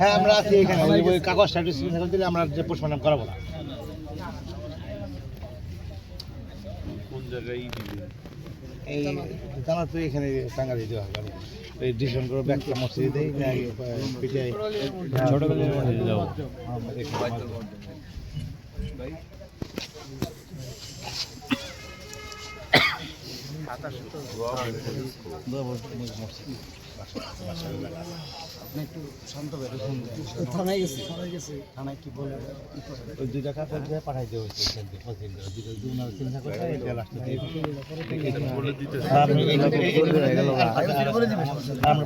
হ্যাঁ হ্যাঁ আমরা আছি এখানে। signature দিলে আমরা যে পোস্টমর্টম করাবো না। এই জানা তো এখানে টাঙ্গা দিতে হবে এই ডিসিশন করে ব্যাগটা মসজিদে দেই না পিঠে ছোটবেলায় যাব। আপনি একটু শান্ত বেরো থানায় গেছে। থানায় গেছে। থানায় কি বলে? ওই দুইটা কাপড় দিয়ে পাঠাই দেওয়া হয়েছে চিন্তা করে এটা লাস্টে দিয়ে দিই। আমরা